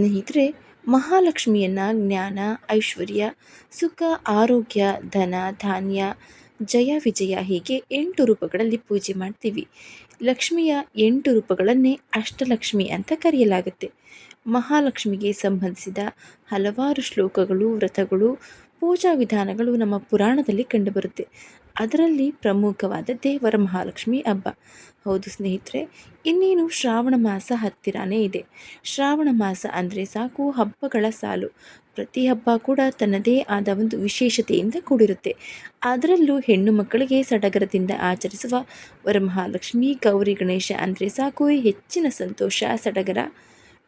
ಸ್ನೇಹಿತರೆ, ಮಹಾಲಕ್ಷ್ಮಿಯನ್ನ ಜ್ಞಾನ, ಐಶ್ವರ್ಯ, ಸುಖ, ಆರೋಗ್ಯ, ಧನ, ಧಾನ್ಯ, ಜಯ, ವಿಜಯ ಹೀಗೆ ಎಂಟು ರೂಪಗಳಲ್ಲಿ ಪೂಜೆ ಮಾಡ್ತೀವಿ. ಲಕ್ಷ್ಮಿಯ ಎಂಟು ರೂಪಗಳನ್ನೇ ಅಷ್ಟಲಕ್ಷ್ಮಿ ಅಂತ ಕರೆಯಲಾಗುತ್ತೆ. ಮಹಾಲಕ್ಷ್ಮಿಗೆ ಸಂಬಂಧಿಸಿದ ಹಲವಾರು ಶ್ಲೋಕಗಳು, ವ್ರತಗಳು, ಪೂಜಾ ವಿಧಾನಗಳು ನಮ್ಮ ಪುರಾಣದಲ್ಲಿ ಕಂಡುಬರುತ್ತೆ. ಅದರಲ್ಲಿ ಪ್ರಮುಖವಾದ ದೇವರ ಮಹಾಲಕ್ಷ್ಮಿ ಹಬ್ಬ. ಹೌದು ಸ್ನೇಹಿತರೆ, ಇನ್ನೇನು ಶ್ರಾವಣ ಮಾಸ ಹತ್ತಿರನೇ ಇದೆ. ಶ್ರಾವಣ ಮಾಸ ಅಂದರೆ ಸಾಕು ಹಬ್ಬಗಳ ಸಾಲು. ಪ್ರತಿ ಹಬ್ಬ ಕೂಡ ತನ್ನದೇ ಆದ ಒಂದು ವಿಶೇಷತೆಯಿಂದ ಕೂಡಿರುತ್ತೆ. ಅದರಲ್ಲೂ ಹೆಣ್ಣು ಮಕ್ಕಳಿಗೆ ಸಡಗರದಿಂದ ಆಚರಿಸುವ ವರಮಹಾಲಕ್ಷ್ಮಿ ಗೌರಿ ಗಣೇಶ ಅಂದರೆ ಸಾಕು ಹೆಚ್ಚಿನ ಸಂತೋಷ, ಸಡಗರ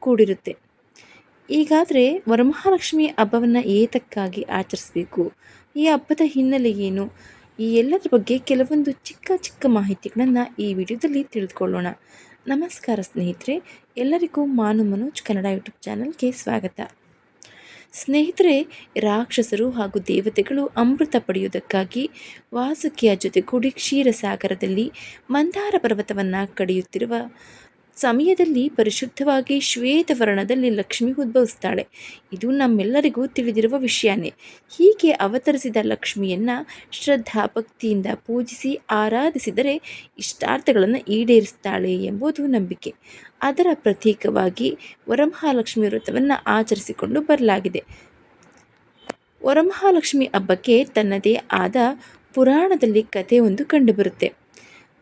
ಕೂಡಿರುತ್ತೆ. ಈಗಾದರೆ ವರಮಹಾಲಕ್ಷ್ಮಿ ಹಬ್ಬವನ್ನು ಏತಕ್ಕಾಗಿ ಆಚರಿಸಬೇಕು. ಈ ಹಬ್ಬದ ಹಿನ್ನೆಲೆ ಏನು? ಈ ಎಲ್ಲದರ ಬಗ್ಗೆ ಕೆಲವೊಂದು ಚಿಕ್ಕ ಚಿಕ್ಕ ಮಾಹಿತಿಗಳನ್ನು ಈ ವಿಡಿಯೋದಲ್ಲಿ ತಿಳಿದುಕೊಳ್ಳೋಣ. ನಮಸ್ಕಾರ ಸ್ನೇಹಿತರೆ, ಎಲ್ಲರಿಗೂ ಮಾನು ಮನೋಜ್ ಕನ್ನಡ ಯೂಟ್ಯೂಬ್ ಚಾನಲ್ಗೆ ಸ್ವಾಗತ. ಸ್ನೇಹಿತರೆ, ರಾಕ್ಷಸರು ಹಾಗೂ ದೇವತೆಗಳು ಅಮೃತ ಪಡೆಯುವುದಕ್ಕಾಗಿ ವಾಸುಕಿಯ ಜೊತೆಗೂಡಿ ಕ್ಷೀರಸಾಗರದಲ್ಲಿ ಮಂದಾರ ಪರ್ವತವನ್ನು ಕಡಿಯುತ್ತಿರುವ ಸಮಯದಲ್ಲಿ ಪರಿಶುದ್ಧವಾಗಿ ಶ್ವೇತವರ್ಣದಲ್ಲಿ ಲಕ್ಷ್ಮಿ ಉದ್ಭವಿಸ್ತಾಳೆ. ಇದು ನಮ್ಮೆಲ್ಲರಿಗೂ ತಿಳಿದಿರುವ ವಿಷಯನೇ. ಹೀಗೆ ಅವತರಿಸಿದ ಲಕ್ಷ್ಮಿಯನ್ನು ಶ್ರದ್ಧಾ ಭಕ್ತಿಯಿಂದ ಪೂಜಿಸಿ ಆರಾಧಿಸಿದರೆ ಇಷ್ಟಾರ್ಥಗಳನ್ನು ಈಡೇರಿಸ್ತಾಳೆ ಎಂಬುದು ನಂಬಿಕೆ. ಅದರ ಪ್ರತೀಕವಾಗಿ ವರಮಹಾಲಕ್ಷ್ಮಿ ವ್ರತವನ್ನು ಆಚರಿಸಿಕೊಂಡು ಬರಲಾಗಿದೆ. ವರಮಹಾಲಕ್ಷ್ಮಿ ಹಬ್ಬಕ್ಕೆ ತನ್ನದೇ ಆದ ಪುರಾಣದಲ್ಲಿ ಕಥೆ ಒಂದು ಕಂಡುಬರುತ್ತೆ.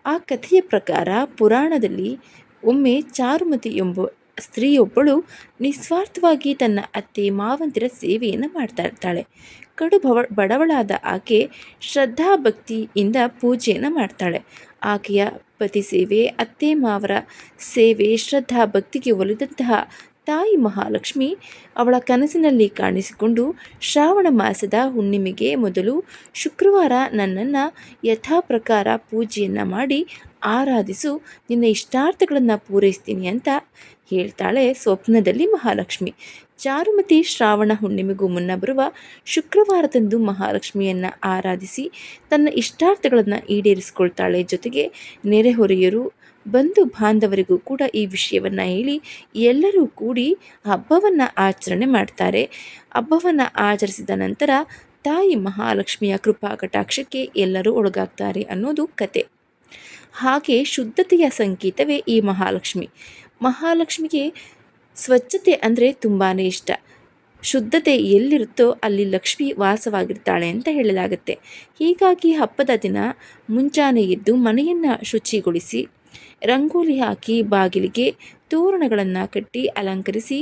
ಆ ಕಥೆಯ ಪ್ರಕಾರ ಪುರಾಣದಲ್ಲಿ ಒಮ್ಮೆ ಚಾರುಮತಿ ಎಂಬ ಸ್ತ್ರೀಯೊಬ್ಬಳು ನಿಸ್ವಾರ್ಥವಾಗಿ ತನ್ನ ಅತ್ತೆ ಮಾವಂತಿರ ಸೇವೆಯನ್ನು ಮಾಡ್ತಾ ಇರ್ತಾಳೆ ಕಡು ಬವ ಬಡವಳಾದ ಆಕೆ ಶ್ರದ್ಧಾ ಭಕ್ತಿಯಿಂದ ಪೂಜೆಯನ್ನು ಮಾಡ್ತಾಳೆ. ಆಕೆಯ ಪತಿ ಸೇವೆ, ಅತ್ತೆ ಮಾವರ ಸೇವೆ ಶ್ರದ್ಧಾ ಭಕ್ತಿಗೆ ಒಲಿದಂತಹ ತಾಯಿ ಮಹಾಲಕ್ಷ್ಮಿ ಅವಳ ಕನಸಿನಲ್ಲಿ ಕಾಣಿಸಿಕೊಂಡು ಶ್ರಾವಣ ಮಾಸದ ಹುಣ್ಣಿಮೆಗೆ ಮೊದಲು ಶುಕ್ರವಾರ ನನ್ನನ್ನು ಯಥಾ ಪ್ರಕಾರ ಪೂಜೆಯನ್ನು ಮಾಡಿ ಆರಾಧಿಸು, ನಿನ್ನ ಇಷ್ಟಾರ್ಥಗಳನ್ನು ಪೂರೈಸ್ತೀನಿ ಅಂತ ಹೇಳ್ತಾಳೆ ಸ್ವಪ್ನದಲ್ಲಿ ಮಹಾಲಕ್ಷ್ಮಿ. ಚಾರುಮತಿ ಶ್ರಾವಣ ಹುಣ್ಣಿಮೆಗೂ ಮುನ್ನ ಬರುವ ಶುಕ್ರವಾರದಂದು ಮಹಾಲಕ್ಷ್ಮಿಯನ್ನು ಆರಾಧಿಸಿ ತನ್ನ ಇಷ್ಟಾರ್ಥಗಳನ್ನು ಈಡೇರಿಸಿಕೊಳ್ತಾಳೆ ಜೊತೆಗೆ ನೆರೆಹೊರೆಯರು ಬಂಧು ಬಾಂಧವರಿಗೂ ಕೂಡ ಈ ವಿಷಯವನ್ನು ಹೇಳಿ ಎಲ್ಲರೂ ಕೂಡಿ ಹಬ್ಬವನ್ನು ಆಚರಣೆ ಮಾಡ್ತಾರೆ. ಹಬ್ಬವನ್ನು ಆಚರಿಸಿದ ನಂತರ ತಾಯಿ ಮಹಾಲಕ್ಷ್ಮಿಯ ಕೃಪಾ ಕಟಾಕ್ಷಕ್ಕೆ ಎಲ್ಲರೂ ಒಳಗಾಗ್ತಾರೆ ಅನ್ನೋದು ಕತೆ. ಹಾಗೆ ಶುದ್ಧತೆಯ ಸಂಕೇತವೇ ಈ ಮಹಾಲಕ್ಷ್ಮಿ. ಮಹಾಲಕ್ಷ್ಮಿಗೆ ಸ್ವಚ್ಛತೆ ಅಂದರೆ ತುಂಬಾ ಇಷ್ಟ. ಶುದ್ಧತೆ ಎಲ್ಲಿರುತ್ತೋ ಅಲ್ಲಿ ಲಕ್ಷ್ಮಿ ವಾಸವಾಗಿರ್ತಾಳೆ ಅಂತ ಹೇಳಲಾಗುತ್ತೆ. ಹೀಗಾಗಿ ಹಬ್ಬದ ದಿನ ಮುಂಜಾನೆ ಎದ್ದು ಮನೆಯನ್ನು ಶುಚಿಗೊಳಿಸಿ, ರಂಗೋಲಿ ಹಾಕಿ ಬಾಗಿಲಿಗೆ ತೋರಣಗಳನ್ನು ಕಟ್ಟಿ ಅಲಂಕರಿಸಿ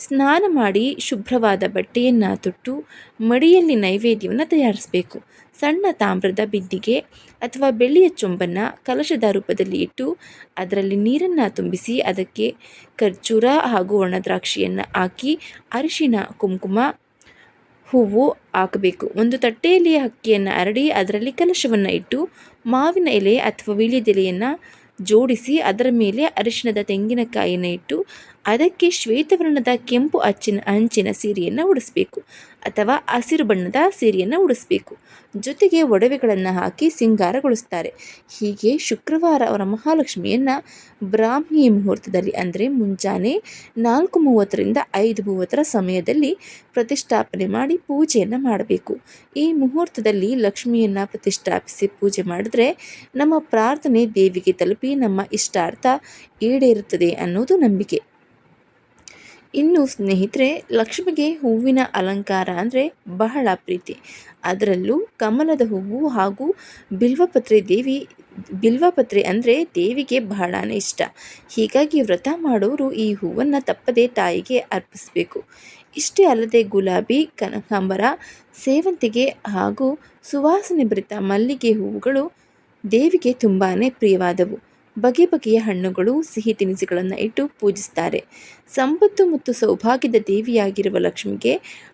ಸ್ನಾನ ಮಾಡಿ ಶುಭ್ರವಾದ ಬಟ್ಟೆಯನ್ನು ತೊಟ್ಟು ಮಡಿಯಲ್ಲಿ ನೈವೇದ್ಯವನ್ನು ತಯಾರಿಸಬೇಕು. ಸಣ್ಣ ತಾಮ್ರದ ಬಿದ್ದಿಗೆ ಅಥವಾ ಬೆಳ್ಳಿಯ ಚೊಂಬನ್ನು ಕಲಶದ ರೂಪದಲ್ಲಿ ಇಟ್ಟು ಅದರಲ್ಲಿ ನೀರನ್ನು ತುಂಬಿಸಿ ಅದಕ್ಕೆ ಖರ್ಜೂರ ಹಾಗೂ ಒಣದ್ರಾಕ್ಷಿಯನ್ನು ಹಾಕಿ ಅರಿಶಿನ, ಕುಂಕುಮ, ಹೂವು ಹಾಕಬೇಕು. ಒಂದು ತಟ್ಟೆಯಲ್ಲಿ ಅಕ್ಕಿಯನ್ನು ಹರಡಿ ಅದರಲ್ಲಿ ಕಲಶವನ್ನು ಇಟ್ಟು ಮಾವಿನ ಎಲೆ ಅಥವಾ ವೀಳ್ಯದೆಲೆಯನ್ನು ಜೋಡಿಸಿ ಅದರ ಮೇಲೆ ಅರಿಶಿನದ ತೆಂಗಿನಕಾಯಿಯನ್ನು ಇಟ್ಟು ಅದಕ್ಕೆ ಶ್ವೇತವರ್ಣದ ಕೆಂಪು ಅಚ್ಚಿನ ಅಂಚಿನ ಸೀರೆಯನ್ನು ಉಡಿಸ್ಬೇಕು ಅಥವಾ ಹಸಿರು ಬಣ್ಣದ ಸೀರೆಯನ್ನು ಉಡಿಸ್ಬೇಕು. ಜೊತೆಗೆ ಒಡವೆಗಳನ್ನು ಹಾಕಿ ಸಿಂಗಾರಗೊಳಿಸ್ತಾರೆ. ಹೀಗೆ ಶುಕ್ರವಾರ ಅವರ ಮಹಾಲಕ್ಷ್ಮಿಯನ್ನು ಬ್ರಾಹ್ಮಿ ಮುಹೂರ್ತದಲ್ಲಿ ಅಂದರೆ ಮುಂಜಾನೆ ನಾಲ್ಕು ಮೂವತ್ತರಿಂದ ಐದು ಮೂವತ್ತರ ಸಮಯದಲ್ಲಿ ಪ್ರತಿಷ್ಠಾಪನೆ ಮಾಡಿ ಪೂಜೆಯನ್ನು ಮಾಡಬೇಕು. ಈ ಮುಹೂರ್ತದಲ್ಲಿ ಲಕ್ಷ್ಮಿಯನ್ನು ಪ್ರತಿಷ್ಠಾಪಿಸಿ ಪೂಜೆ ಮಾಡಿದ್ರೆ ನಮ್ಮ ಪ್ರಾರ್ಥನೆ ದೇವಿಗೆ ತಲುಪಿ ನಮ್ಮ ಇಷ್ಟಾರ್ಥ ಈಡೇರುತ್ತದೆ ಅನ್ನೋದು ನಂಬಿಕೆ. ಇನ್ನು ಸ್ನೇಹಿತರೆ, ಲಕ್ಷ್ಮಿಗೆ ಹೂವಿನ ಅಲಂಕಾರ ಅಂದರೆ ಬಹಳ ಪ್ರೀತಿ. ಅದರಲ್ಲೂ ಕಮಲದ ಹೂವು ಹಾಗೂ ಬಿಲ್ವಪತ್ರೆ ದೇವಿ, ಬಿಲ್ವಪತ್ರೆ ಅಂದರೆ ದೇವಿಗೆ ಬಹಳಾನೇ ಇಷ್ಟ. ಹೀಗಾಗಿ ವ್ರತ ಮಾಡೋರು ಈ ಹೂವನ್ನು ತಪ್ಪದೆ ತಾಯಿಗೆ ಅರ್ಪಿಸಬೇಕು. ಇಷ್ಟೇ ಅಲ್ಲದೆ ಗುಲಾಬಿ, ಕನಕಾಂಬರ, ಸೇವಂತಿಗೆ ಹಾಗೂ ಸುವಾಸನೆ ಭರಿತ ಮಲ್ಲಿಗೆ ಹೂವುಗಳು ದೇವಿಗೆ ತುಂಬಾ ಪ್ರಿಯವಾದವು. ಬಗೆ ಬಗೆಯ ಹಣ್ಣುಗಳು ಸಿಹಿ ತಿನಿಸುಗಳನ್ನು ಇಟ್ಟು ಪೂಜಿಸ್ತಾರೆ. ಸಂಪತ್ತು ಮತ್ತು ಸೌಭಾಗ್ಯದ ದೇವಿಯಾಗಿರುವ ಲಕ್ಷ್ಮಿಗೆ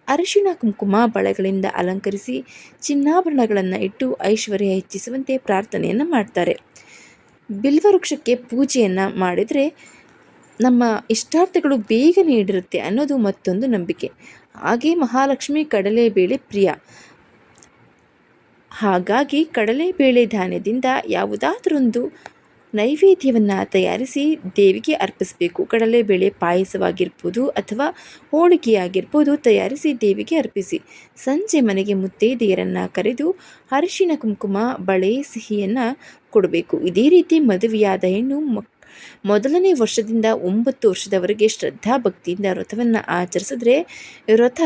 ಅರಿಶಿಣ, ಕುಂಕುಮ, ಬಳೆಗಳಿಂದ ಅಲಂಕರಿಸಿ ಚಿನ್ನಾಭರಣಗಳನ್ನು ಇಟ್ಟು ಐಶ್ವರ್ಯ ಹೆಚ್ಚಿಸುವಂತೆ ಪ್ರಾರ್ಥನೆಯನ್ನು ಮಾಡ್ತಾರೆ. ಬಿಲ್ವವೃಕ್ಷಕ್ಕೆ ಪೂಜೆಯನ್ನು ಮಾಡಿದರೆ ನಮ್ಮ ಇಷ್ಟಾರ್ಥಗಳು ಬೇಗ ನೀಡಿರುತ್ತೆ ಅನ್ನೋದು ಮತ್ತೊಂದು ನಂಬಿಕೆ. ಹಾಗೆ ಮಹಾಲಕ್ಷ್ಮಿ ಕಡಲೆಬೇಳೆ ಪ್ರಿಯ. ಹಾಗಾಗಿ ಕಡಲೆಬೇಳೆ ಧಾನ್ಯದಿಂದ ಯಾವುದಾದ್ರೊಂದು ನೈವೇದ್ಯವನ್ನು ತಯಾರಿಸಿ ದೇವಿಗೆ ಅರ್ಪಿಸಬೇಕು. ಕಡಲೆಬೇಳೆ ಪಾಯಸವಾಗಿರ್ಬೋದು ಅಥವಾ ಹೋಳಿಗೆಯಾಗಿರ್ಬೋದು ತಯಾರಿಸಿ ದೇವಿಗೆ ಅರ್ಪಿಸಿ. ಸಂಜೆ ಮನೆಗೆ ಮುತ್ತೈದೆಯರನ್ನು ಕರೆದು ಅರಿಶಿನ ಕುಂಕುಮ, ಬಳೆ, ಸಿಹಿಯನ್ನು ಕೊಡಬೇಕು. ಇದೇ ರೀತಿ ಮದುವೆಯಾದ ಹೆಣ್ಣು ಮಕ್, ಮೊದಲನೇ ವರ್ಷದಿಂದ ಒಂಬತ್ತು ವರ್ಷದವರೆಗೆ ಶ್ರದ್ಧಾ ಭಕ್ತಿಯಿಂದ ವ್ರತವನ್ನು ಆಚರಿಸಿದ್ರೆ ವ್ರತ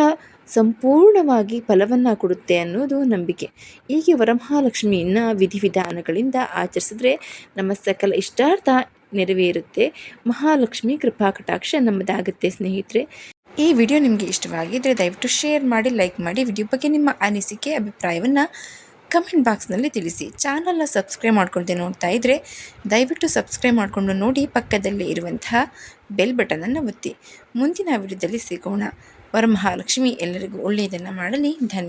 ಸಂಪೂರ್ಣವಾಗಿ ಫಲವನ್ನು ಕೊಡುತ್ತೆ ಅನ್ನೋದು ನಂಬಿಕೆ. ಹೀಗೆ ವರಮಹಾಲಕ್ಷ್ಮಿಯನ್ನು ವಿಧಿವಿಧಾನಗಳಿಂದ ಆಚರಿಸಿದ್ರೆ ನಮ್ಮ ಸಕಲ ಇಷ್ಟಾರ್ಥ ನೆರವೇರುತ್ತೆ. ಮಹಾಲಕ್ಷ್ಮಿ ಕೃಪಾ ಕಟಾಕ್ಷ ನಮ್ಮದಾಗುತ್ತೆ ಸ್ನೇಹಿತರೆ. ಈ ವಿಡಿಯೋ ನಿಮಗೆ ಇಷ್ಟವಾಗಿದ್ದರೆ ದಯವಿಟ್ಟು ಶೇರ್ ಮಾಡಿ, ಲೈಕ್ ಮಾಡಿ, ವಿಡಿಯೋ ಬಗ್ಗೆ ನಿಮ್ಮ ಅನಿಸಿಕೆ, ಅಭಿಪ್ರಾಯವನ್ನು ಕಮೆಂಟ್ ಬಾಕ್ಸ್ನಲ್ಲಿ ತಿಳಿಸಿ. ಚಾನಲ್ನ ಸಬ್ಸ್ಕ್ರೈಬ್ ಮಾಡ್ಕೊಳ್ತೇನೆ ನೋಡ್ತಾ ಇದ್ದರೆ ದಯವಿಟ್ಟು ಸಬ್ಸ್ಕ್ರೈಬ್ ಮಾಡಿಕೊಂಡು ನೋಡಿ ಪಕ್ಕದಲ್ಲಿ ಇರುವಂತಹ ಬೆಲ್ ಬಟನನ್ನು ಒತ್ತಿ. ಮುಂದಿನ ವಿಡಿಯೋದಲ್ಲಿ ಸಿಗೋಣ. ವರಮಹಾಲಕ್ಷ್ಮಿ ಎಲ್ಲರಿಗೂ ಒಳ್ಳೆಯದನ್ನು ಮಾಡಲಿ. ಧನ್ಯ